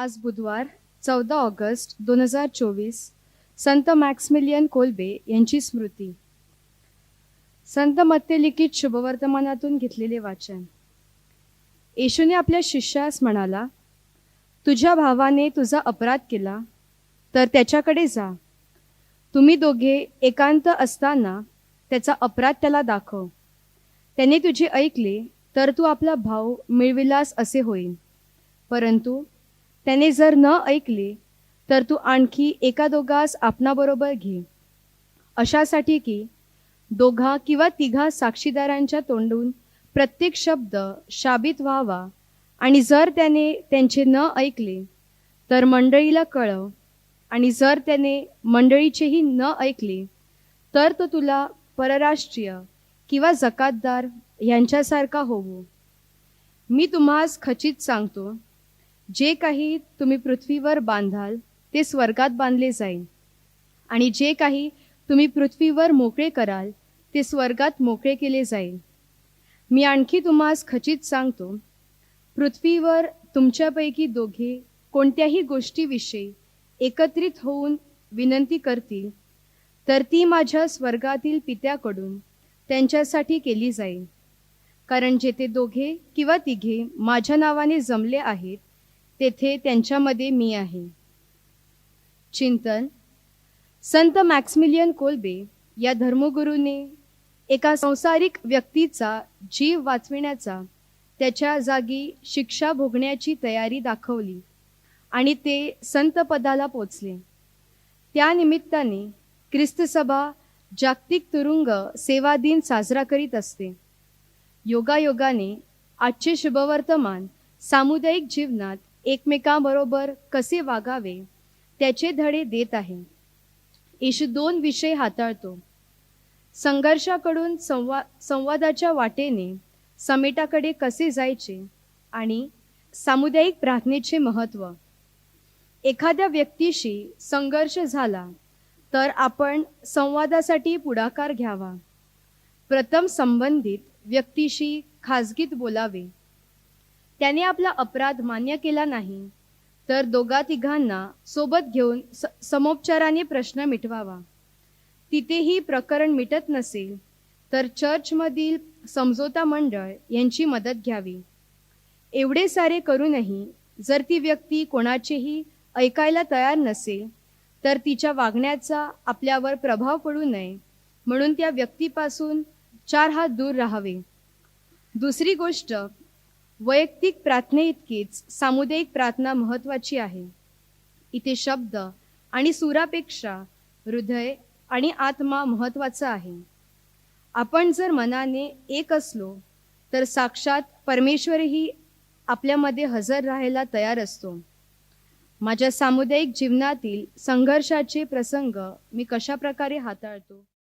आज बुधवार चौदा ऑगस्ट दोन हजार चोवीस संत मॅक्समिलियन कोलबे यांची स्मृती. संत मत्तेलिखित शुभवर्तमानातून घेतलेले वाचन. येशूने आपल्या शिष्यास म्हणाला तुझ्या भावाने तुझा अपराध केला तर त्याच्याकडे जा. तुम्ही दोघे एकांत असताना त्याचा अपराध त्याला दाखव. त्याने तुझे ऐकले तर तू आपला भाव मिळविलास असे होईल. परंतु त्याने जर न ऐकले तर तू आणखी एका दोघास आपणाबरोबर घे. अशासाठी की दोघा किंवा तिघा साक्षीदारांच्या तोंडून प्रत्येक शब्द शाबित व्हावा आणि जर त्याने त्यांचे न ऐकले तर मंडळीला कळव आणि जर त्याने मंडळीचेही न ऐकले तर तो तुला परराष्ट्रीय किंवा जकातदार यांच्यासारखा होवो. मी तुम्हास खचित सांगतो जे काही तुम्ही पृथ्वीवर बांधाल ते स्वर्गात बांधले जाईल. आणि जे काही तुम्ही पृथ्वीवर मोकळे कराल ते स्वर्गात मोकळे केले जाईल. मी आणखी तुम्हास खचित सांगतो पृथ्वीवर तुमच्यापैकी दोघे कोणत्याही गोष्टीविषयी एकत्रित होऊन विनंती करतील तर ती माझ्या स्वर्गातील पित्याकडून त्यांच्यासाठी केली जाईल. कारण जेथे दोघे किंवा तिघे माझ्या नावाने जमले आहेत तेथे त्यांच्यामध्ये मी आहे. चिंतन. संत मॅक्समिलियन कोलबे या धर्मगुरूने एका संसारिक व्यक्तीचा जीव वाचविण्याचा त्याच्या जागी शिक्षा भोगण्याची तयारी दाखवली आणि ते संत पदाला पोचले. त्यानिमित्ताने ख्रिस्तसभा जागतिक तुरुंग सेवा दिन साजरा करीत असते. योगायोगाने आजचे शुभवर्तमान सामुदायिक जीवनात एकमेकांबरोबर कसे वागावे त्याचे धडे देत आहे. येशू दोन विषय हाताळतो. संघर्षाकडून संवा संवादाच्या वाटेने समेटाकडे कसे जायचे आणि सामुदायिक प्रार्थनेचे महत्त्व. एखाद्या व्यक्तीशी संघर्ष झाला तर आपण संवादासाठी पुढाकार घ्यावा. प्रथम संबंधित व्यक्तीशी खाजगीत बोलावे. त्याने आपला अपराध मान्य केला नाही. तर दोघा तिघांना सोबत घेऊन स समोपचाराने प्रश्न मिटवावा. तिथेही प्रकरण मिटत नसेल तर चर्चमधील समजोता मंडळ यांची मदत घ्यावी. एवढे सारे करूनही जर ती व्यक्ती कोणाचेही ऐकायला तयार नसेल तर तिच्या वागण्याचा आपल्यावर प्रभाव पडू नये म्हणून त्या व्यक्तीपासून चार हात दूर राहावे. दुसरी गोष्ट वैयक्तिक प्रार्थनेइतकीच सामुदायिक प्रार्थना महत्त्वाची आहे. इथे शब्द आणि सुरापेक्षा हृदय आणि आत्मा महत्त्वाचा आहे. आपण जर मनाने एक असलो तर साक्षात परमेश्वरही आपल्यामध्ये हजर राहायला तयार असतो. माझ्या सामुदायिक जीवनातील संघर्षाचे प्रसंग मी कशा प्रकारे हाताळतो?